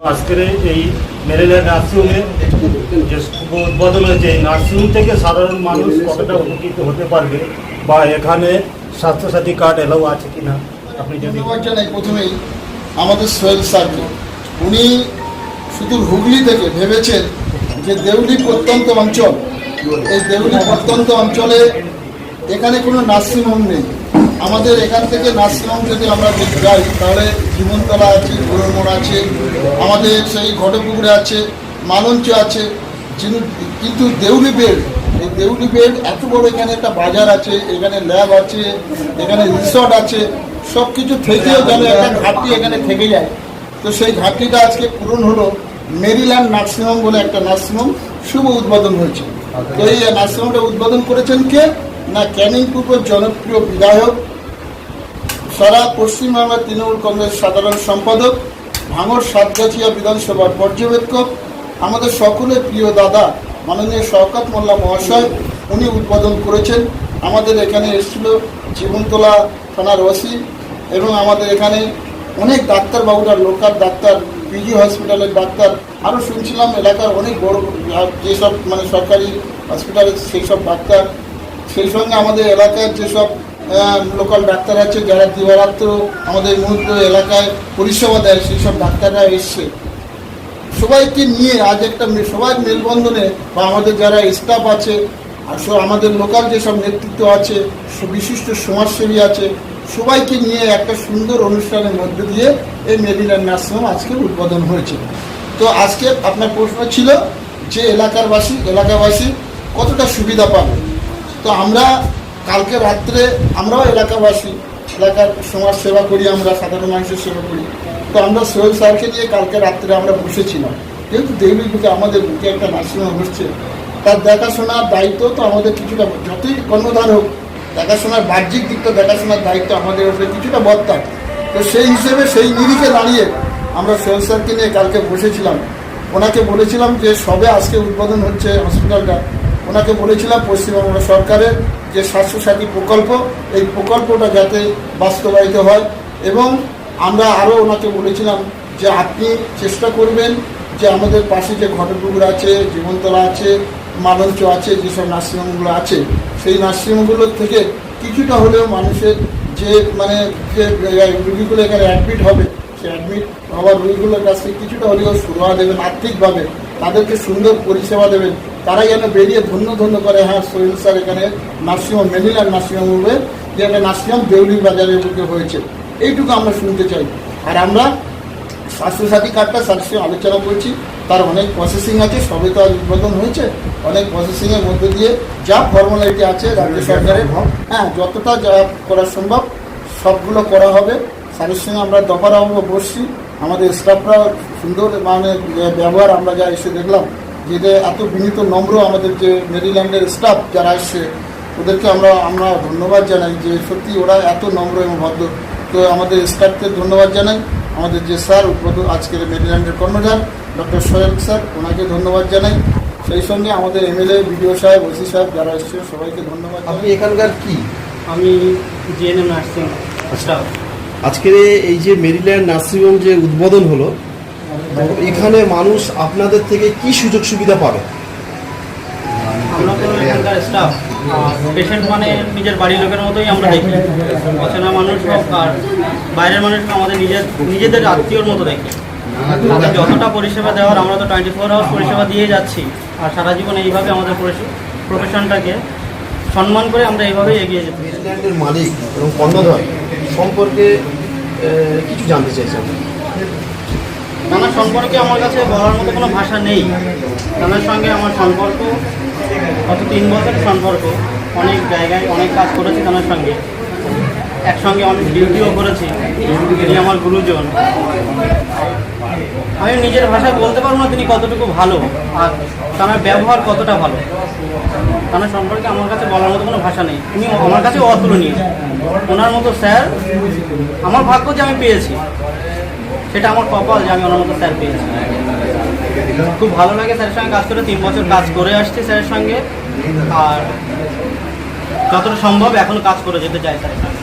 আজকের এই মেরেলিয়া নার্সিংহোমে যে শুভ উদ্বোধন হয়েছে, এই নার্সিংহোম থেকে সাধারণ মানুষ কতটা উপকৃত হতে পারবে বা এখানে স্বাস্থ্যসাথী কার্ড এলাও আছে কি না আপনি যদি প্রথমেই আমাদের সোহেল স্যারকে। উনি শুধু হুগলি থেকে ভেবেছেন যে দেউলি প্রত্যন্ত অঞ্চল। এই দেউলি প্রত্যন্ত অঞ্চলে এখানে কোনো নার্সিংহোম নেই। আমাদের এখান থেকে নার্সিংহোম যদি আমরা যাই, তাহলে জীবনতলা আছে গোরমোড় আছে, আমাদের সেই ঘটপুকুরে আছে, মালঞ্চ আছে কিন্তু দেউলি বেড এই দেউলি বেড এত বড় এখানে একটা বাজার আছে, এখানে ল্যাব আছে, এখানে রিসর্ট আছে সব কিছু থেকেও যেন একটা ঘাটতি এখানে থেকে যায়। তো সেই ঘাটতিটা আজকে পূরণ হলো মেরিল্যান্ড নার্সিংহোম বলে একটা নার্সিংহোম, শুভ উদ্বোধন হয়েছে। তো এই নার্সিংহোমটা উদ্বোধন করেছেন কে? না ক্যানিং পূর্বের জনপ্রিয় বিধায়ক, সারা পশ্চিমবাংলার তৃণমূল কংগ্রেস সাধারণ সম্পাদক ভাঙর সাতগাছিয়া বিধানসভার পর্যবেক্ষক, আমাদের সকলের প্রিয় দাদা মাননীয় শওকত মোল্লা মহাশয়, উনি উদ্বোধন করেছেন। আমাদের এখানে এসেছিল জীবনতলা থানার ওসি এবং আমাদের এখানে অনেক ডাক্তারবাবুরা, লোকাল ডাক্তার, পিজি হসপিটালের ডাক্তার। আরও শুনছিলাম এলাকার অনেক বড় যেসব মানে সরকারি হসপিটালের সেই সব ডাক্তার সেই সঙ্গে আমাদের এলাকার যেসব লোকাল ডাক্তার আছে, যারা দিবারাত্র আমাদের মুহূর্ত এলাকায় পরিষেবা দেয়, সেই সব ডাক্তাররা এসছে। সবাইকে নিয়ে আজ একটা সবাই মেলবন্ধনে বা আমাদের যারা স্টাফ আছে, আর আমাদের লোকাল যেসব নেতৃত্ব আছে বিশিষ্ট সমাজসেবী আছে, সবাইকে নিয়ে একটা সুন্দর অনুষ্ঠানের মধ্যে দিয়ে এই মেডিনার নার্সিংহোম আজকে উদ্বোধন হয়েছে। তো আজকে আপনার প্রশ্ন ছিল যে এলাকার বাসী এলাকাবাসী কতটা সুবিধা পাবে? তো আমরা কালকে রাত্রে আমরাও এলাকাবাসী, এলাকার সমাজ সেবা করি, আমরা সাধারণ মানুষের সেবা করি। তো আমরা সোহেল স্যারকে নিয়ে কালকে রাত্রে আমরা বসেছিলাম। যেহেতু দেউলি বুকে আমাদের বুকে একটা নার্সিংহোম হচ্ছে তার দেখাশোনার দায়িত্ব তো আমাদের কিছুটা, যতই কর্ণধার হোক, দেখাশোনার বাহ্যিক দিকটা দেখাশোনার দায়িত্ব আমাদের উপরে কিছুটা বর্তায়। তো সেই হিসেবে সেই নিরিখে দাঁড়িয়ে আমরা সোহেল স্যারকে নিয়ে কালকে বসেছিলাম। ওনাকে বলেছিলাম যে সবে আজকে উদ্বোধন হচ্ছে হসপিটালটা। ওনাকে বলেছিলাম পশ্চিমবঙ্গ সরকারের যে স্বাস্থ্যসাথী প্রকল্প, এই প্রকল্পটা যাতে বাস্তবায়িত হয় এবং আমরা আরও ওনাকে বলেছিলাম যে আপনি চেষ্টা করবেন যে আমাদের পাশে যে ঘটকপুকুর আছে, জীবনতলা আছে, মালঞ্চ আছে, যেসব নার্সিংহোমগুলো আছে, সেই নার্সিংহোমগুলোর থেকে কিছুটা হলেও মানুষের যে মানে যে রুগীগুলো এখানে অ্যাডমিট হবে, সে অ্যাডমিট হওয়ার রুগীগুলোর কাছ থেকে কিছুটা হলেও সুরাহা দেবেন, আর্থিকভাবে তাদেরকে সুন্দর পরিষেবা দেবেন। তারা যেন বেরিয়ে ধন্য ধন্য করে হ্যাঁ সোহেল স্যার, এখানে নার্সিংহোম মেডিলার নার্সিংহোম হবে যে একটা নার্সিংহোম দেউলি বাজারের বুকে হয়েছে। এইটুকু আমরা শুনতে চাই। আর আমরা স্বাস্থ্যসাথী কার্ডটা স্যার সঙ্গে আলোচনা করছি, তার অনেক প্রসেসিং আছে সবে তো উদ্বোধন হয়েছে। অনেক প্রসেসিংয়ের মধ্যে দিয়ে যা ফর্মালিটি আছে রাজ্য সরকারের হ্যাঁ যতটা যা করা সম্ভব, সবগুলো করা হবে। স্যারের সঙ্গে আমরা দফারাও বসছি আমাদের স্টাফরা সুন্দর মানে ব্যবহার আমরা যা এসে দেখলাম যে এত বিনীত নম্র আমাদের যে মেরিল্যান্ডের স্টাফ যারা এসছে ওদেরকে আমরা আমরা ধন্যবাদ জানাই যে সত্যি ওরা এত নম্র এবং ভদ্র। তো আমাদের স্টাফকে ধন্যবাদ জানাই। আমাদের যে স্যার উদ্বোধন আজকের মেরিল্যান্ডের কর্মধার ডক্টর সোহেল স্যার ওনাকে ধন্যবাদ জানাই। সেই সঙ্গে আমাদের এমএলএ বিডিও সাহেব ওসি সাহেব যারা এসছে সবাইকে ধন্যবাদ আপনি এখানকার কি? আমি জিএনএম নার্সিং স্টাফ আজকের এই যে মেরিল্যান্ড নার্সিংহোম যে উদ্বোধন হলো এখানে মানুষ আপনাদের থেকে কি সুযোগ সুবিধা পাবে? আমরা তো এখানকার স্টাফ পেশেন্ট মানে নিজের বাড়ির লোকের মতোই আমরা দেখি। অচেনা মানুষ হোক আর বাইরের মানুষ আমাদের নিজের নিজেদের আত্মীয়র মতো দেখি। তাদের যতটা পরিষেবা দেওয়ার আমরা তো টোয়েন্টি ফোর আওয়ার্স পরিষেবা দিয়ে যাচ্ছি। আর সারা জীবন এইভাবে আমাদের প্রফেশনটাকে সম্মান করে আমরা এইভাবেই এগিয়ে যেতে মালিক এবং কর্ণধার সম্পর্কে কিছু জানতে চাইছেন নানার সম্পর্কে আমার কাছে বলার মতো কোনো ভাষা নেই। নানার সঙ্গে আমার সম্পর্ক, গত তিন বছরের সম্পর্ক, অনেক জায়গায় অনেক কাজ করেছি তার সঙ্গে। একসঙ্গে অনেক ডিউটিও করেছি। তিনি আমার গুরুজন। আমি নিজের ভাষায় বলতে পারব না তিনি কতটুকু ভালো, আর তার ব্যবহার কতটা ভালো। তার সম্পর্কে আমার কাছে বলার মতো কোনো ভাষা নেই। তিনি আমার কাছে অতুলনীয়। ওনার মতো স্যার, আমার ভাগ্য যে আমি পেয়েছি। সেটা আমার কপাল যে আমি ওনার মতো স্যার পেয়েছি। খুব ভালো লাগে স্যারের সঙ্গে কাজ করে, তিন বছর কাজ করে আসছি স্যারের সঙ্গে। আর যতটা সম্ভব এখন কাজ করে যেতে চাই স্যারের সঙ্গে।